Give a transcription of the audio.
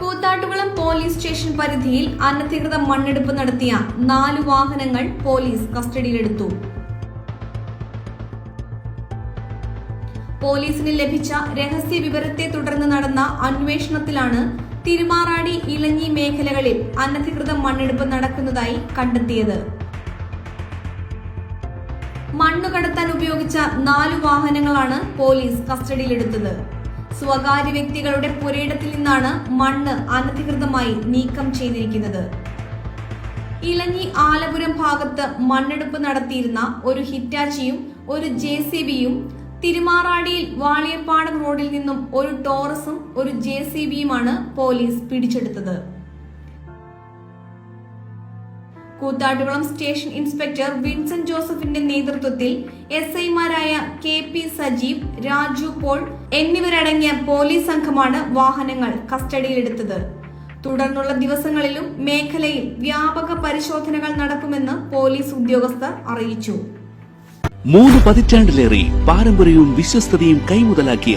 Koothattukulam police station പരിധിയിൽ അനധികൃത മണ്ണെടുപ്പ് നടത്തിയ നാല് വാഹനങ്ങൾ പോലീസ് കസ്റ്റഡിയിലെടുത്തു. പോലീസിന് ലഭിച്ച രഹസ്യ വിവരത്തെ തുടർന്ന് നടന്ന അന്വേഷണത്തിലാണ് തിരുമാറാടി ഇലഞ്ഞി മേഖലകളിൽ അനധികൃത മണ്ണെടുപ്പ് നടക്കുന്നതായി കണ്ടെത്തിയത്. മണ്ണുകടത്താൻ ഉപയോഗിച്ച നാലു വാഹനങ്ങളാണ് പോലീസ് കസ്റ്റഡിയിലെടുത്തത്. സ്വകാര്യ വ്യക്തികളുടെ പുരയിടത്തിൽ നിന്നാണ് മണ്ണ് അനധികൃതമായി നീക്കം ചെയ്തിരിക്കുന്നത്. ഇലഞ്ഞി ആലപുരം ഭാഗത്ത് മണ്ണെടുപ്പ് നടത്തിയിരുന്ന ഒരു ഹിറ്റാച്ചിയും ഒരു ജെ സി ബിയും തിരുമാറാടിയിൽ വാളിയപ്പാടം റോഡിൽ നിന്നും ഒരു ടോറസും ഒരു ജെ സി ബിയുമാണ് പോലീസ് പിടിച്ചെടുത്തത്. കൂത്താട്ടുകുളം സ്റ്റേഷൻ ഇൻസ്പെക്ടർ വിൻസെന്റ് ജോസഫിന്റെ നേതൃത്വത്തിൽ എസ് ഐമാരായ കെ പി സജീവ് രാജു പോൾ എന്നിവരടങ്ങിയ പോലീസ് സംഘമാണ് വാഹനങ്ങൾ കസ്റ്റഡിയിലെടുത്തത്. തുടർന്നുള്ള ദിവസങ്ങളിലും മേഖലയിൽ വ്യാപക പരിശോധനകൾ നടക്കുമെന്ന് പോലീസ് ഉദ്യോഗസ്ഥർ അറിയിച്ചു. മൂന്ന് പതിറ്റാണ്ടിലേറെ പാരമ്പര്യവും വിശ്വസ്തതയും കൈമുതലാക്കിയ